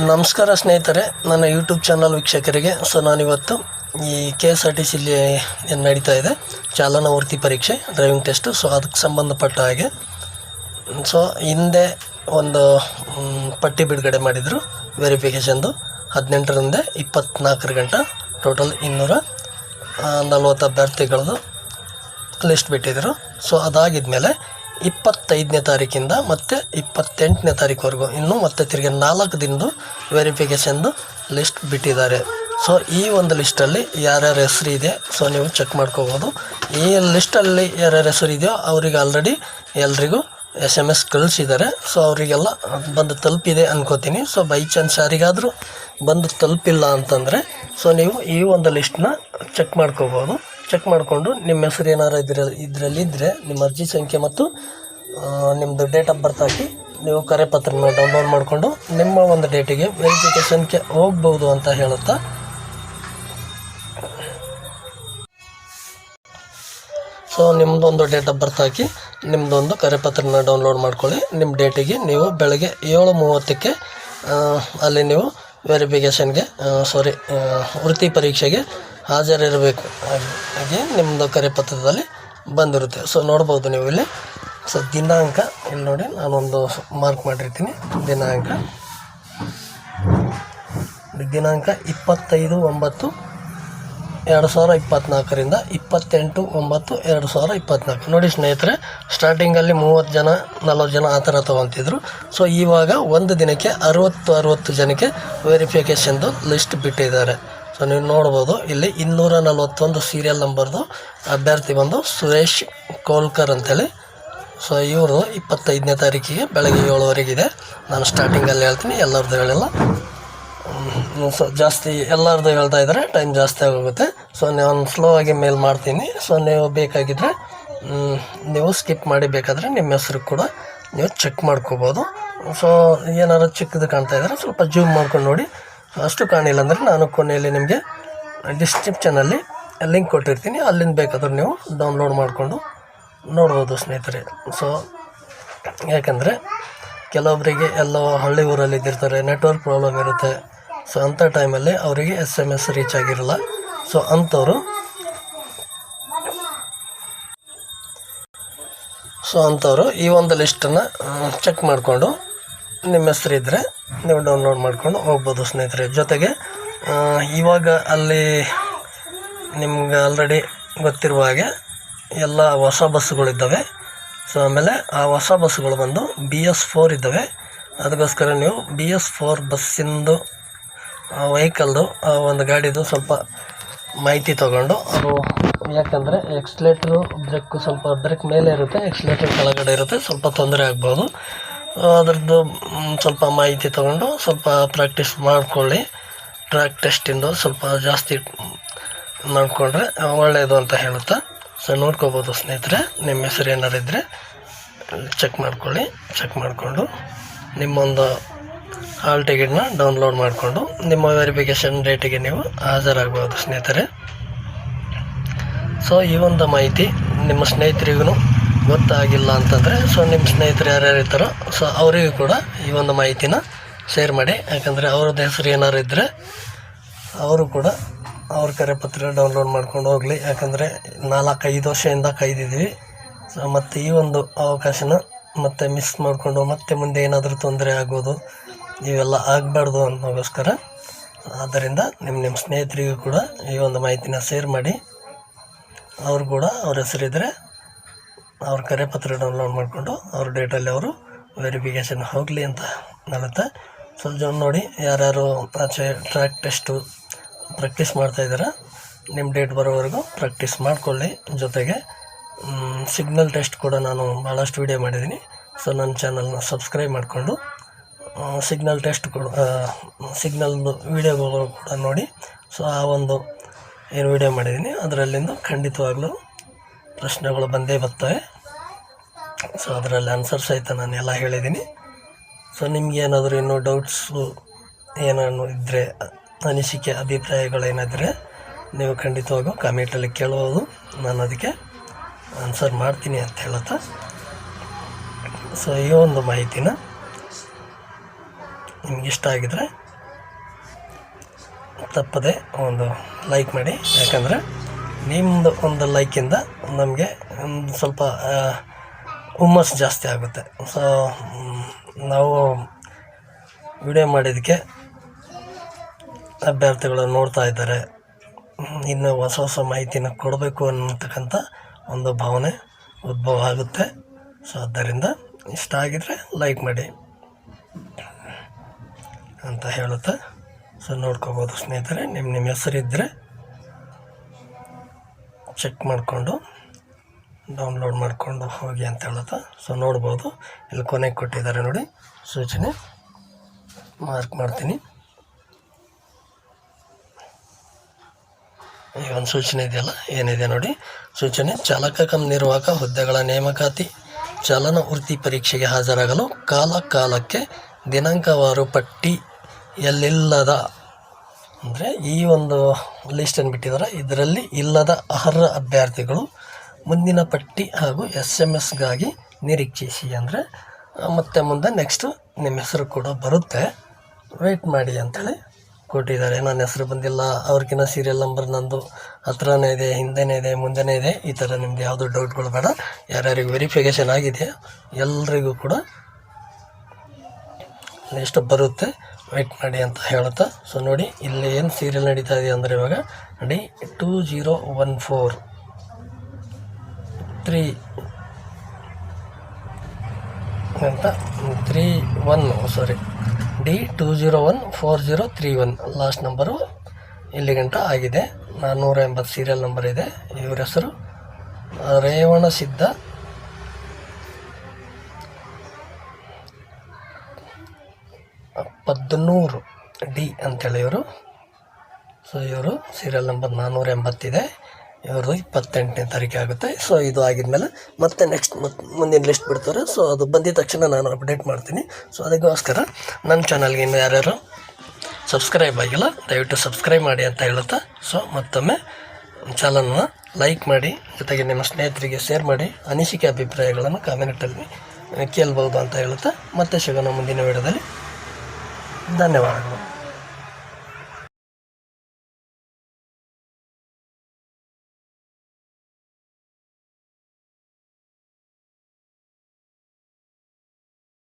ನಮಸ್ಕಾರ ಸ್ನೇಹಿತರೆ, ನನ್ನ ಯೂಟ್ಯೂಬ್ ಚಾನಲ್ ವೀಕ್ಷಕರಿಗೆ. ಸೊ ನಾನಿವತ್ತು ಈ ಕೆ ಎಸ್ ಆರ್ ಟಿ ಸಿಲಿ ಏನು ನಡೀತಾ ಇದೆ ಚಾಲನಾ ವೃತ್ತಿ ಪರೀಕ್ಷೆ ಡ್ರೈವಿಂಗ್ ಟೆಸ್ಟು ಸೊ ಅದಕ್ಕೆ ಸಂಬಂಧಪಟ್ಟ ಹಾಗೆ. ಸೊ ಹಿಂದೆ ಒಂದು ಪಟ್ಟಿ ಬಿಡುಗಡೆ ಮಾಡಿದರು ವೆರಿಫಿಕೇಷನ್ದು ಹದಿನೆಂಟರಿಂದ ಇಪ್ಪತ್ನಾಲ್ಕರ ಗಂಟೆ ಟೋಟಲ್ ಇನ್ನೂರ ನಲ್ವತ್ತು ಅಭ್ಯರ್ಥಿಗಳದ್ದು ಲಿಸ್ಟ್ ಬಿಟ್ಟಿದ್ದರು ಸೊ ಅದಾಗಿದ್ಮೇಲೆ ಇಪ್ಪತ್ತೈದನೇ ತಾರೀಕಿಂದ ಮತ್ತು ಇಪ್ಪತ್ತೆಂಟನೇ ತಾರೀಕುವರೆಗೂ. ಇನ್ನು ಮತ್ತೆ ತಿರುಗಿ ನಾಲ್ಕು ದಿನದ್ದು ವೆರಿಫಿಕೇಷನ್ದು ಲಿಸ್ಟ್ ಬಿಟ್ಟಿದ್ದಾರೆ. ಸೊ ಈ ಒಂದು ಲಿಸ್ಟಲ್ಲಿ ಯಾರ್ಯಾರ ಹೆಸರು ಇದೆ ಸೊ ನೀವು ಚೆಕ್ ಮಾಡ್ಕೋಬೋದು. ಈ ಲಿಸ್ಟಲ್ಲಿ ಯಾರ್ಯಾರ ಹೆಸರು ಇದೆಯೋ ಅವರಿಗೆ ಆಲ್ರೆಡಿ ಎಲ್ರಿಗೂ ಎಸ್ ಎಂ ಎಸ್ ಕಳಿಸಿದ್ದಾರೆ. ಸೊ ಅವರಿಗೆಲ್ಲ ಬಂದು ತಲುಪಿದೆ ಅನ್ಕೋತೀನಿ. ಸೊ ಬೈ ಚಾನ್ಸ್ ಯಾರಿಗಾದರೂ ಬಂದು ತಲುಪಿಲ್ಲ ಅಂತಂದರೆ ಸೊ ನೀವು ಈ ಒಂದು ಲಿಸ್ಟನ್ನ ಚೆಕ್ ಮಾಡ್ಕೋಬೋದು. ಚೆಕ್ ಮಾಡಿಕೊಂಡು ನಿಮ್ಮ ಹೆಸರು ಏನಾರು ಇದ್ರ ಇದರಲ್ಲಿದ್ದರೆ ನಿಮ್ಮ ಅರ್ಜಿ ಸಂಖ್ಯೆ ಮತ್ತು ನಿಮ್ಮದು ಡೇಟ್ ಆಫ್ ಬರ್ತ್ ಹಾಕಿ ನೀವು ಕರೆ ಪತ್ರನ ಡೌನ್ಲೋಡ್ ಮಾಡಿಕೊಂಡು ನಿಮ್ಮ ಒಂದು ಡೇಟಿಗೆ ವೆರಿಫಿಕೇಷನ್ಗೆ ಹೋಗ್ಬೋದು ಅಂತ ಹೇಳುತ್ತಾ? ಸೊ ನಿಮ್ಮದೊಂದು ಡೇಟ್ ಆಫ್ ಬರ್ತ್ ಹಾಕಿ ನಿಮ್ಮದೊಂದು ಕರೆಪತ್ರನ ಡೌನ್ಲೋಡ್ ಮಾಡ್ಕೊಳ್ಳಿ. ನಿಮ್ಮ ಡೇಟಿಗೆ ನೀವು ಬೆಳಗ್ಗೆ ಏಳು ಮೂವತ್ತಕ್ಕೆ ಅಲ್ಲಿ ನೀವು ವೆರಿಫಿಕೇಷನ್ಗೆ ಸಾರಿ ವೃತ್ತಿ ಪರೀಕ್ಷೆಗೆ ಹಾಜರಿರಬೇಕು. ಹಾಗೆ- ನಿಮ್ಮದು ಕರೆಪತ್ರದಲ್ಲಿ ಬಂದಿರುತ್ತೆ. ಸೊ ನೋಡ್ಬೋದು ನೀವು ಇಲ್ಲಿ. ಸೊ ದಿನಾಂಕ, ಇಲ್ಲಿ ನೋಡಿ, ನಾನೊಂದು ಮಾರ್ಕ್ ಮಾಡಿರ್ತೀನಿ. ದಿನಾಂಕ. ದಿನಾಂಕ ಇಪ್ಪತ್ತೈದು ಒಂಬತ್ತು ಎರಡು ಸಾವಿರ ಇಪ್ಪತ್ತ್ನಾಲ್ಕರಿಂದ ಇಪ್ಪತ್ತೆಂಟು ಒಂಬತ್ತು ಎರಡು ಸಾವಿರ ಇಪ್ಪತ್ತ್ನಾಲ್ಕು ನೋಡಿ ಸ್ನೇಹಿತರೆ ಸ್ಟಾರ್ಟಿಂಗಲ್ಲಿ ಮೂವತ್ತು ಜನ, ನಲ್ವತ್ತು ಜನ ಆ ಥರ ತೊಗೊತಿದ್ರು. ಸೊ ಇವಾಗ ಒಂದು ದಿನಕ್ಕೆ ಅರುವತ್ತು ಅರುವತ್ತು ಜನಕ್ಕೆ ವೆರಿಫಿಕೇಷನ್ದು ಲಿಸ್ಟ್ ಬಿಟ್ಟಿದ್ದಾರೆ. ಸೊ ನೀವು ನೋಡ್ಬೋದು. ಇಲ್ಲಿ ಇನ್ನೂರ ನಲವತ್ತೊಂದು ಸೀರಿಯಲ್ ನಂಬರ್ದು ಅಭ್ಯರ್ಥಿ ಬಂದು ಸುರೇಶ್ ಕೋಲ್ಕರ್ ಅಂತೇಳಿ. ಸೊ ಇವರು ಇಪ್ಪತ್ತೈದನೇ ತಾರೀಕಿಗೆ ಬೆಳಗ್ಗೆ ಏಳುವರೆಗಿದೆ ನಾನು ಸ್ಟಾರ್ಟಿಂಗಲ್ಲಿ ಹೇಳ್ತೀನಿ ಎಲ್ಲರದ್ದು ಹೇಳಿಲ್ಲ. ಸೊ ಜಾಸ್ತಿ ಎಲ್ಲರದ್ದು ಹೇಳ್ತಾ ಇದ್ದಾರೆ ಟೈಮ್ ಜಾಸ್ತಿ ಆಗೋಗುತ್ತೆ. ಸೊ ನಾನು ಸ್ಲೋ ಆಗಿ ಮೇಲ್ ಮಾಡ್ತೀನಿ. ಸೊ ನೀವು ಬೇಕಾಗಿದ್ದರೆ ನೀವು ಸ್ಕಿಪ್ ಮಾಡಿ ಬೇಕಾದರೆ ನಿಮ್ಮ ಹೆಸರು ಕೂಡ ನೀವು ಚೆಕ್ ಮಾಡ್ಕೋಬೋದು. ಸೊ ಏನಾದ್ರು ಚಿಕ್ಕದು ಕಾಣ್ತಾ ಇದ್ದಾರೆ ಸ್ವಲ್ಪ ಜೂಮ್ ಮಾಡ್ಕೊಂಡು ನೋಡಿ. ಅಷ್ಟು ಕಾಣಿಲ್ಲ ಅಂದರೆ ನಾನು ಕೊನೆಯಲ್ಲಿ ನಿಮಗೆ ಡಿಸ್ಕ್ರಿಪ್ಷನಲ್ಲಿ ಲಿಂಕ್ ಕೊಟ್ಟಿರ್ತೀನಿ. ಅಲ್ಲಿಂದ ಬೇಕಾದರೂ ನೀವು ಡೌನ್ಲೋಡ್ ಮಾಡಿಕೊಂಡು ನೋಡ್ಬೋದು ಸ್ನೇಹಿತರೆ. ಸೊ ಯಾಕಂದರೆ ಕೆಲವೊಬ್ಬರಿಗೆ ಎಲ್ಲೋ ಹಳ್ಳಿ ಊರಲ್ಲಿ ಇದ್ದಿರ್ತಾರೆ ನೆಟ್ವರ್ಕ್ ಪ್ರಾಬ್ಲಮ್ ಇರುತ್ತೆ. ಸೊ ಅಂಥ ಟೈಮಲ್ಲಿ ಅವರಿಗೆ ಎಸ್ ಎಂ ಎಸ್ ರೀಚ್ ಆಗಿರಲ್ಲ. ಸೊ ಅಂಥವರು ಸೊ ಅಂಥವರು ಈ ಒಂದು ಲಿಸ್ಟನ್ನು ಚೆಕ್ ಮಾಡಿಕೊಂಡು ನಿಮ್ಮ ಹೆಸರು ಇದ್ದರೆ ನೀವು ಡೌನ್ಲೋಡ್ ಮಾಡ್ಕೊಂಡು ಹೋಗ್ಬೋದು ಸ್ನೇಹಿತರೆ. ಜೊತೆಗೆ ಇವಾಗ ಅಲ್ಲಿ ನಿಮ್ಗೆ ಆಲ್ರೆಡಿ ಗೊತ್ತಿರುವ ಹಾಗೆ ಎಲ್ಲ ಹೊಸ ಬಸ್ಸುಗಳಿದ್ದಾವೆ ಸೊ ಆಮೇಲೆ ಆ ಹೊಸ ಬಸ್ಸುಗಳು ಬಂದು ಬಿ ಎಸ್ ಫೋರ್ ಇದ್ದಾವೆ. ಅದಕ್ಕೋಸ್ಕರ ನೀವು ಬಿ ಎಸ್ ಫೋರ್ ಬಸ್ಸಿಂದು ವೆಹಿಕಲ್ದು ಆ, ಒಂದು ಗಾಡಿದು ಸ್ವಲ್ಪ ಮಾಹಿತಿ ತೊಗೊಂಡು ಅದು ಯಾಕಂದರೆ ಎಕ್ಸ್ಲೇಟ್ರು ಬ್ರೇಕು ಸ್ವಲ್ಪ ಬ್ರೇಕ್ ಮೇಲೆ ಇರುತ್ತೆ ಎಕ್ಸ್ಲೇಟ್ರ್ ಕೆಳಗಡೆ ಇರುತ್ತೆ, ಸ್ವಲ್ಪ ತೊಂದರೆ ಆಗ್ಬೋದು. ಅದ್ರದ್ದು ಸ್ವಲ್ಪ ಮಾಹಿತಿ ತಗೊಂಡು ಸ್ವಲ್ಪ ಪ್ರಾಕ್ಟೀಸ್ ಮಾಡಿಕೊಳ್ಳಿ. ಟ್ರ್ಯಾಕ್ ಟೆಸ್ಟಿಂದು ಸ್ವಲ್ಪ ಜಾಸ್ತಿ ಮಾಡಿಕೊಂಡ್ರೆ ಒಳ್ಳೆಯದು ಅಂತ ಹೇಳುತ್ತಾ. ಸೊ ನೋಡ್ಕೋಬೋದು ಸ್ನೇಹಿತರೆ, ನಿಮ್ಮ ಹೆಸರು ಏನಾರು ಇದ್ದರೆ ಚೆಕ್ ಮಾಡ್ಕೊಳ್ಳಿ. ಚೆಕ್ ಮಾಡಿಕೊಂಡು ನಿಮ್ಮೊಂದು ಹಾಲ್ ಟಿಕೆಟ್ನ ಡೌನ್ಲೋಡ್ ಮಾಡಿಕೊಂಡು ನಿಮ್ಮ ವೆರಿಫಿಕೇಷನ್ ಡೇಟಿಗೆ ನೀವು ಹಾಜರಾಗ್ಬೋದು ಸ್ನೇಹಿತರೆ. ಸೊ ಈ ಒಂದು ಮಾಹಿತಿ ನಿಮ್ಮ ಸ್ನೇಹಿತರಿಗೂ ಗೊತ್ತಾಗಿಲ್ಲ ಅಂತಂದರೆ ಸೊ ನಿಮ್ಮ ಸ್ನೇಹಿತರು ಯಾರ್ಯಾರು ಇರ್ತಾರೋ ಸೊ ಅವರಿಗೂ ಕೂಡ ಈ ಒಂದು ಮಾಹಿತಿನ ಶೇರ್ ಮಾಡಿ. ಯಾಕಂದರೆ ಅವ್ರದ್ದು ಹೆಸರು ಏನಾರು ಇದ್ದರೆ ಅವರು ಕೂಡ ಅವ್ರ ಕರೆಪತ್ರ ಡೌನ್ಲೋಡ್ ಮಾಡ್ಕೊಂಡು ಹೋಗಲಿ. ಯಾಕಂದರೆ ನಾಲ್ಕೈದು ವರ್ಷದಿಂದ ಕಾಯ್ದಿದ್ವಿ ಸೊ ಮತ್ತು ಈ ಒಂದು ಅವಕಾಶನ ಮತ್ತೆ ಮಿಸ್ ಮಾಡಿಕೊಂಡು ಮತ್ತೆ ಮುಂದೆ ಏನಾದರೂ ತೊಂದರೆ ಆಗೋದು, ಇವೆಲ್ಲ ಆಗಬಾರ್ದು ಅನ್ನೋಗೋಸ್ಕರ, ಆದ್ದರಿಂದ ನಿಮ್ಮ ನಿಮ್ಮ ಸ್ನೇಹಿತರಿಗೂ ಕೂಡ ಈ ಒಂದು ಮಾಹಿತಿನ ಶೇರ್ ಮಾಡಿ. ಅವರು ಕೂಡ ಅವ್ರ ಹೆಸರಿದ್ದರೆ ಅವ್ರ ಕರೆಪತ್ರ ಡೌನ್ಲೋಡ್ ಮಾಡಿಕೊಂಡು ಅವ್ರ ಡೇಟಲ್ಲಿ ಅವರು ವೆರಿಫಿಕೇಷನ್ ಹೋಗಲಿ ಅಂತ ನಡುತ್ತೆ ಸೊ ಜೊ- ನೋಡಿ ಯಾರ್ಯಾರು ಆಚೆ ಟ್ರ್ಯಾಕ್ ಟೆಸ್ಟು ಪ್ರಾಕ್ಟೀಸ್ ಮಾಡ್ತಾಯಿದ್ದೀರಾ ನಿಮ್ಮ ಡೇಟ್ ಬರೋವರೆಗೂ ಪ್ರಾಕ್ಟೀಸ್ ಮಾಡಿಕೊಳ್ಳಿ. ಜೊತೆಗೆ ಸಿಗ್ನಲ್ ಟೆಸ್ಟ್ ಕೂಡ ನಾನು ಭಾಳಷ್ಟು ವೀಡಿಯೋ ಮಾಡಿದ್ದೀನಿ. ಸೊ ನನ್ನ ಚಾನಲ್ನ ಸಬ್ಸ್ಕ್ರೈಬ್ ಮಾಡಿಕೊಂಡು ಸಿಗ್ನಲ್ ಟೆಸ್ಟ್ ಕೂಡ ಸಿಗ್ನಲ್ ವೀಡಿಯೋಗಳು ಕೂಡ ನೋಡಿ. ಸೊ ಆ ಒಂದು ಏನು ವೀಡಿಯೋ ಮಾಡಿದ್ದೀನಿ, ಅದರಲ್ಲಿಂದ ಖಂಡಿತವಾಗ್ಲೂ ಪ್ರಶ್ನೆಗಳು ಬಂದೇ ಬರ್ತವೆ. ಸೊ ಅದರಲ್ಲಿ ಆನ್ಸರ್ ಸಹಿತ ನಾನು ಎಲ್ಲ ಹೇಳಿದ್ದೀನಿ ಸೊ ನಿಮಗೇನಾದರೂ ಇನ್ನೂ ಡೌಟ್ಸು ಏನೇನು ಇದ್ದರೆ ಅನಿಸಿಕೆ, ಅಭಿಪ್ರಾಯಗಳೇನಾದರೆ ನೀವು ಖಂಡಿತವಾಗೂ ಕಮೆಂಟಲ್ಲಿ ಕೇಳಬಹುದು ನಾನು ಅದಕ್ಕೆ ಆನ್ಸರ್ ಮಾಡ್ತೀನಿ ಅಂತ ಹೇಳುತ್ತಾ? ಸೊ ಈ ಒಂದು ಮಾಹಿತಿನ ನಿಮಗಿಷ್ಟ ಆಗಿದರೆ ತಪ್ಪದೆ ಒಂದು ಲೈಕ್ ಮಾಡಿ. ಯಾಕಂದರೆ ನಿಮ್ಮದು ಒಂದು ಲೈಕಿಂದ ನಮಗೆ ಒಂದು ಸ್ವಲ್ಪ ಹುಮ್ಮಸ್ಸು ಜಾಸ್ತಿ ಆಗುತ್ತೆ. ಸೊ ನಾವು ವಿಡಿಯೋ ಮಾಡಿದ್ದಕ್ಕೆ ಅಭ್ಯರ್ಥಿಗಳು ನೋಡ್ತಾ ಇದ್ದಾರೆ. ಇನ್ನು ಹೊಸ ಹೊಸ ಮಾಹಿತಿನ ಕೊಡಬೇಕು ಅನ್ನತಕ್ಕಂಥ ಒಂದು ಭಾವನೆ ಉದ್ಭವ ಆಗುತ್ತೆ. ಸೊ ಆದ್ದರಿಂದ ಇಷ್ಟ ಆಗಿದರೆ ಲೈಕ್ ಮಾಡಿ ಅಂತ ಹೇಳುತ್ತೆ. ಸೊ ನೋಡ್ಕೋಬೋದು ಸ್ನೇಹಿತರೆ ನಿಮ್ಮ ನಿಮ್ಮ ಹೆಸರಿದ್ದರೆ ಚೆಕ್ ಮಾಡಿಕೊಂಡು ಡೌನ್ಲೋಡ್ ಮಾಡಿಕೊಂಡು ಹೋಗಿ ಅಂತ ಹೇಳೋದು ಸೊ ನೋಡ್ಬೋದು. ಇಲ್ಲಿ ಕೊನೆಗೆ ಕೊಟ್ಟಿದ್ದಾರೆ ನೋಡಿ. ಸೂಚನೆ. ಮಾರ್ಕ್ ಮಾಡ್ತೀನಿ. ಈಗ ಒಂದು ಸೂಚನೆ ಇದೆಯಲ್ಲ? ಏನಿದೆ ನೋಡಿ? ಸೂಚನೆ, ಚಾಲಕ ಕಂ ನಿರ್ವಾಹಕ ಹುದ್ದೆಗಳ ನೇಮಕಾತಿ. ಚಾಲನ ವೃತ್ತಿ ಪರೀಕ್ಷೆಗೆ ಹಾಜರಾಗಲು ಕಾಲ ಕಾಲಕ್ಕೆ ದಿನಾಂಕವಾರು ಪಟ್ಟಿಯಲ್ಲಿಲ್ಲದ ಅಂದರೆ ಈ ಒಂದು ಲಿಸ್ಟನ್ನು ಬಿಟ್ಟಿದ್ದಾರೆ. ಇದರಲ್ಲಿ ಇಲ್ಲದ ಅರ್ಹ ಅಭ್ಯರ್ಥಿಗಳು ಮುಂದಿನ ಪಟ್ಟಿ ಹಾಗೂ ಎಸ್ ಎಂ ಎಸ್ಗಾಗಿ ನಿರೀಕ್ಷಿಸಿ ಅಂದರೆ ಮತ್ತೆ ಮುಂದೆ ನೆಕ್ಸ್ಟು ನಿಮ್ಮ ಹೆಸರು ಕೂಡ ಬರುತ್ತೆ. ವೆಯ್ಟ್ ಮಾಡಿ ಅಂತೇಳಿ ಕೊಟ್ಟಿದ್ದಾರೆ. ನನ್ನ ಹೆಸರು ಬಂದಿಲ್ಲ. ಅವ್ರಿಗಿನ್ನ ಸೀರಿಯಲ್ ನಂಬರ್ ನಂದು ಹತ್ರನೇ ಇದೆ, ಹಿಂದೆನೇ ಇದೆ, ಮುಂದೆನೇ ಇದೆ. ಈ ಥರ ನಿಮ್ದು ಯಾವುದೂ ಡೌಟ್ಗಳು ಬೇಡ. ಯಾರ್ಯಾರಿಗೆ ವೆರಿಫಿಕೇಷನ್ ಆಗಿದೆ, ಎಲ್ರಿಗೂ ಕೂಡ ನೆಕ್ಸ್ಟ್ ಬರುತ್ತೆ. ವೆಯ್ಟ್ ಮಾಡಿ ಅಂತ ಹೇಳುತ್ತಾ. ಸೊ ನೋಡಿ, ಇಲ್ಲಿ ಏನು ಸೀರಿಯಲ್ ನಡೀತಾ ಇದೆ ಅಂದರೆ ಇವಾಗ D two zero one four three. ಅಂತ three one sorry D two zero one, four zero three one. Last number ಇಲ್ಲಿಗಂಟ ಆಗಿದೆ. ನಾನ್ನೂರ ಎಂಬತ್ತು ಸೀರಿಯಲ್ ನಂಬರ್ ಇದೆ. ಇವ್ರ ಹೆಸರು ರೇವಣ ಸಿದ್ಧ. ಪದ್ನೂರು ಡಿ ಅಂತೇಳಿ ಇವರು. ಸೊ ಇವರು ಸೀರಿಯಲ್ ನಂಬರ್ ನಾನ್ನೂರ ಎಂಬತ್ತಿದೆ. ಇವ್ರದ್ದು ಇಪ್ಪತ್ತೆಂಟನೇ ತಾರೀಕು ಆಗುತ್ತೆ. ಸೊ ಇದು ಆಗಿದ್ಮೇಲೆ ಮತ್ತೆ ನೆಕ್ಸ್ಟ್ ಮತ್ತೆ ಮುಂದಿನ ಲಿಸ್ಟ್ ಬಿಡ್ತಾರೆ. ಸೊ ಅದು ಬಂದಿದ ತಕ್ಷಣ ನಾನು ಅಪ್ಡೇಟ್ ಮಾಡ್ತೀನಿ. ಸೊ ಅದಕ್ಕೋಸ್ಕರ ನನ್ನ ಚಾನಲ್ಗೆ ಇನ್ನು ಯಾರ್ಯಾರು ಸಬ್ಸ್ಕ್ರೈಬ್ ಆಗಿಲ್ಲ, ದಯವಿಟ್ಟು ಸಬ್ಸ್ಕ್ರೈಬ್ ಮಾಡಿ ಅಂತ ಹೇಳುತ್ತಾ. ಸೊ ಮತ್ತೊಮ್ಮೆ ಚಾನಲ್ನ ಲೈಕ್ ಮಾಡಿ, ಜೊತೆಗೆ ನಿಮ್ಮ ಸ್ನೇಹಿತರಿಗೆ ಶೇರ್ ಮಾಡಿ, ಅನಿಸಿಕೆ ಅಭಿಪ್ರಾಯಗಳನ್ನು ಕಾಮೆಂಟಲ್ಲಿ ಕೇಳ್ಬೋದು ಅಂತ ಹೇಳುತ್ತಾ. ಮತ್ತೆ ಸಿಗೋಣ ಮುಂದಿನ ವಿಡಿಯೋದಲ್ಲಿ. ಧನ್ಯವಾದಗಳು.